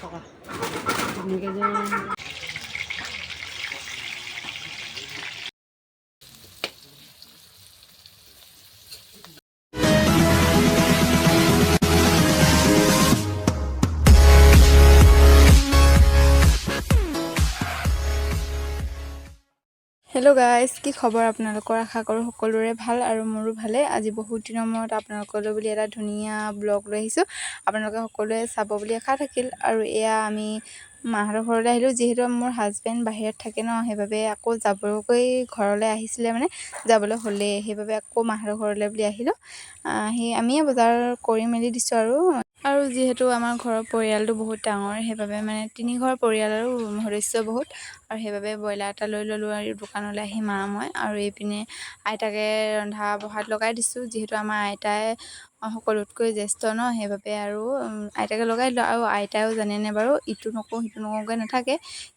好啊，唔记得。হেল্ল' guys কি খবৰ আপোনালোকৰ? আশা কৰোঁ সকলোৰে ভাল আৰু মোৰো ভালে। আজি বহুত দিনৰ মূৰত আপোনালোকলৈ বুলি এটা ধুনীয়া ব্লগ লৈ আহিছোঁ। আপোনালোকে সকলোৱে চাব বুলি আশা থাকিল আৰু এয়া আমি মাহঁতৰ ঘৰলৈ আহিলোঁ। যিহেতু মোৰ হাজবেণ্ড বাহিৰত থাকে ন সেইবাবে আকৌ যাবকৈ ঘৰলৈ আহিছিলে মানে যাবলৈ হ'লেই। সেইবাবে আকৌ মাহঁতৰ ঘৰলৈ বুলি আহিলোঁ। আহি আমিয়ে বজাৰ কৰি মেলি দিছোঁ আৰু। আৰু যিহেতু আমাৰ ঘৰৰ পৰিয়ালটো বহুত ডাঙৰ সেইবাবে মানে তিনি ঘৰ পৰিয়াল আৰু সদস্য বহুত। আৰু সেইবাবে ব্ৰইলাৰ এটা লৈ ল'লোঁ আৰু দোকানলৈ আহি মা মই আৰু এইপিনে আইতাকে ৰন্ধা বঢ়াত লগাই দিছোঁ। যিহেতু আমাৰ আইতাই সকলোতকৈ জ্যেষ্ঠ ন সেইবাবে আৰু আইতাকে লগাই দিলোঁ। আৰু আইতাইও জানেনে বাৰু ইটো নকৰোঁ সিটো নকৰোঁকৈ নাথাকে।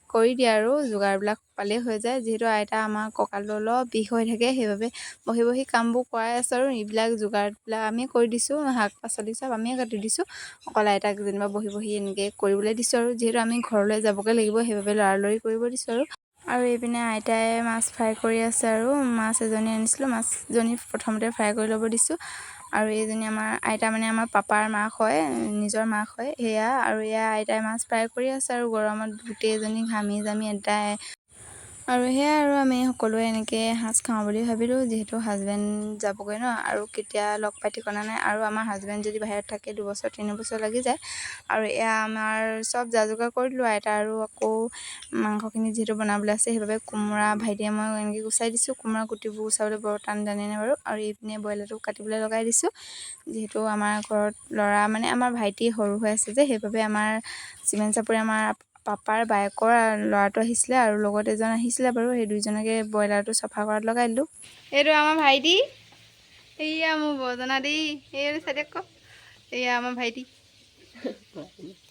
কৰি দিয়ে আৰু যোগাৰবিলাক পালেই হৈ যায়। যিহেতু আইতা আমাৰ কঁকালটো অলপ বিষ হৈ থাকে সেইবাবে বহি বহি কামবোৰ কৰাই আছোঁ আৰু এইবিলাক যোগাৰবিলাক আমিয়ে কৰি দিছোঁ শাক পাচলি চব আমিয়ে কাটি দিছোঁ। অকল আইতাক যেনিবা বহি বহি এনেকৈ কৰিবলৈ দিছোঁ আৰু। যিহেতু আমি ঘৰলৈ যাবগৈ লাগিব সেইবাবে লৰালৰি কৰিব দিছোঁ আৰু। আৰু এইপিনে আইতাই মাছ ফ্ৰাই কৰি আছে আৰু মাছ এজনী আনিছিলোঁ মাছজনী প্ৰথমতে ফ্ৰাই কৰি ল'ব দিছোঁ। আৰু এইজনী আমাৰ আইতা মানে আমাৰ পাপাৰ মাক হয় নিজৰ মাক হয় সেয়া আৰু এয়া আইতাই মাছ ফ্ৰাই কৰি আছে আৰু গৰমত গোটেইজনী ঘামি জামি এদাই আৰু সেয়াই আৰু আমি সকলোৱে এনেকৈ সাজ খাওঁ বুলি ভাবিলোঁ যিহেতু হাজবেণ্ড যাবগৈ ন আৰু কেতিয়া লগ পাই ঠিকনা নাই আৰু আমাৰ হাজবেণ্ড যদি বাহিৰত থাকে দুবছৰ তিনি বছৰ লাগি যায় আৰু এয়া আমাৰ চব যা যোগাৰ কৰি দিলোঁ আইতা আৰু আকৌ মাংসখিনি যিহেতু বনাবলৈ আছে সেইবাবে কোমোৰা ভাইটিয়ে মই এনেকৈ গুচাই দিছোঁ কোমোৰা গুটিবোৰ গুচাবলৈ বৰ টান জানেনে বাৰু আৰু এইপিনে ব্ৰইলাৰটো কাটিবলৈ লগাই দিছোঁ যিহেতু আমাৰ ঘৰত ল'ৰা মানে আমাৰ ভাইটি সৰু হৈ আছে যে সেইবাবে আমাৰ চিমেণ্ট চাপৰি আমাৰ পাপাৰ, বায়েকৰ, ল'ৰাটো আহিছিলে আৰু লগত এজন আহিছিলে বাৰু। সেই দুইজনকে ব্ৰইলাৰটো চফা কৰাত লগাই দিলোঁ। এইটো আমাৰ ভাইটি। এইয়া মোৰ বজনা দেই। এইটো চাইডে ক। এয়া আমাৰ ভাইটি।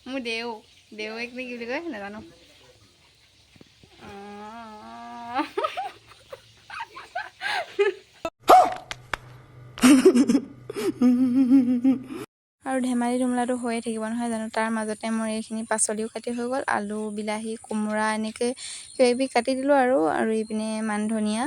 মোৰ দেও। দেউক নে কি বুলি কয়, নাজানো। আৰু ধেমালি ধুমলাটো হৈয়ে থাকিব নহয় জানো? তাৰ মাজতে মোৰ এইখিনি পাচলিও কাটি হৈ গ'ল, আলু, বিলাহী, কোমোৰা এনেকৈ কিবা কিবি কাটি দিলোঁ আৰু আৰু এইপিনে মান ধনিয়া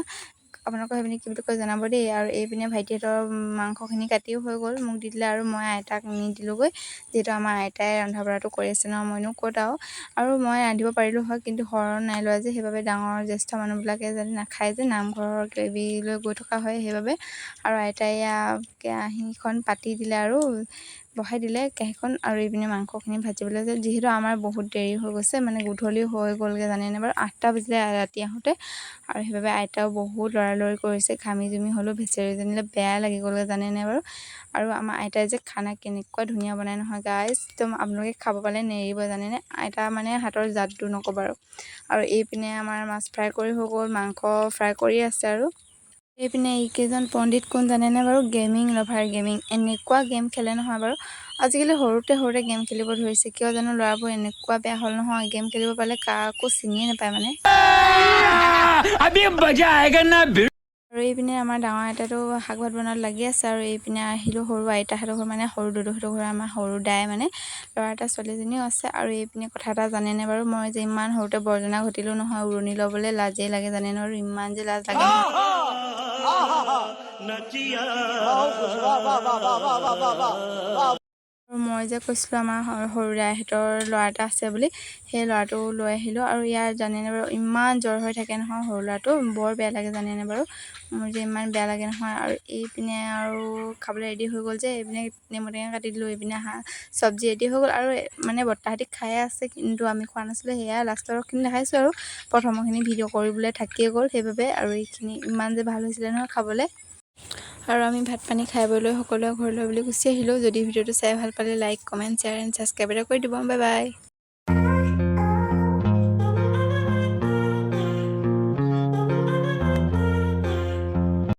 আপোনালোকৰ সেইপিনে কি বুলি কয় জনাব দেই, আৰু এইপিনে ভাইটিহঁতৰ মাংসখিনি কাটিও হৈ গ'ল, মোক দি দিলে আৰু মই আইতাক নি দিলোঁগৈ, যিহেতু আমাৰ আইতাই ৰন্ধা বঢ়াটো কৰি আছে ন, মইনো ক'ত আৰু আৰু মই ৰান্ধিব পাৰিলোঁ হয়, কিন্তু শৰণ নাই লোৱা যে, সেইবাবে ডাঙৰ জ্যেষ্ঠ মানুহবিলাকে যাতে নাখায় যে, নামঘৰৰ কিবি লৈ গৈ থকা হয় সেইবাবে, আৰু আইতাই কেৰাহীখন পাতি দিলে আৰু বহাই দিলে কেৰাহীখন আৰু এইপিনে মাংসখিনি ভাজিবলৈ যে যিহেতু আমাৰ বহুত দেৰি হৈ গৈছে মানে গধূলি হৈ গ'লগৈ জানেনে বাৰু আঠটা বাজিলে ৰাতি আহোঁতে। আৰু সেইবাবে আইতাও বহুত লৰালৰি কৰিছে ঘামি জুমি হ'লেও ভেচেৰিজনীলৈ বেয়া লাগি গ'লগৈ জানেনে বাৰু। আৰু আমাৰ আইতাই যে খানা কেনেকুৱা ধুনীয়া বনাই নহয় গাইজ একদম আপোনালোকে খাব পালে নেৰিব জানেনে? আইতা মানে হাতৰ জাদু নক'ব আৰু। আৰু এইপিনে আমাৰ মাছ ফ্ৰাই কৰি হৈ গ'ল মাংস ফ্ৰাই কৰি আছে আৰু। এইপিনে এইকেইজন পণ্ডিত কোন জানেনে বাৰু গেমিং লভাৰ গেমিং এনেকুৱা গেম খেলে নহয় বাৰু। আজিকালি সৰুতে সৰুতে গেম খেলিব ধৰিছে কিয় জানো ল'ৰাবোৰ এনেকুৱা বেয়া হ'ল নহয় গেম খেলিব পালে কাকো চিনিয়ে নাপায় মানে। আৰু এইপিনে আমাৰ ডাঙৰ আইতাটো শাক ভাত বনোৱাত লাগি আছে আৰু এইপিনে আহিলোঁ সৰু আইতাহঁতৰ ঘৰ মানে সৰু দুদুহঁতৰ ঘৰ আমাৰ সৰু দাই মানে ল'ৰা এটা ছোৱালীজনীও আছে আৰু এইপিনে কথা এটা জানেনে বাৰু মই যে ইমান সৰুতে বৰ্জনা ঘটিলোঁ নহয় উৰণি ল'বলৈ লাজেই লাগে জানেনে আৰু ইমান যে লাজ লাগে নহয়। মই যে কৈছিলোঁ আমাৰ সৰু দাইহঁতৰ ল'ৰা এটা আছে বুলি সেই ল'ৰাটো লৈ আহিলোঁ আৰু ইয়াৰ জানেনে বাৰু ইমান জ্বৰ হৈ থাকে নহয় সৰু ল'ৰাটো বৰ বেয়া লাগে জানেনে বাৰু মোৰ যে ইমান বেয়া লাগে নহয় আৰু এইপিনে আৰু খাবলৈ ৰেডি হৈ গ'ল যে এইপিনে নেমু টেঙা কাটি দিলোঁ এইপিনে হাঁহ চব্জি ৰেডি হৈ গ'ল আৰু মানে বৰ্তাহঁতি খায়ে আছে কিন্তু আমি খোৱা নাছিলোঁ সেয়া লাষ্টৰখিনি দেখাইছোঁ আৰু প্ৰথমৰখিনি ভিডিঅ' কৰিবলৈ থাকিয়ে গ'ল সেইবাবে আৰু এইখিনি ইমান যে ভাল হৈছিলে নহয় খাবলৈ। আৰু আমি ভাত পানী খাই বৈ সকলোৱে ঘৰলৈ বুলি গুচি আহিলোঁ। যদি ভিডিঅ'টো চাই ভাল পালে like comment share and subscribe এটা কৰি দিব। Bye bye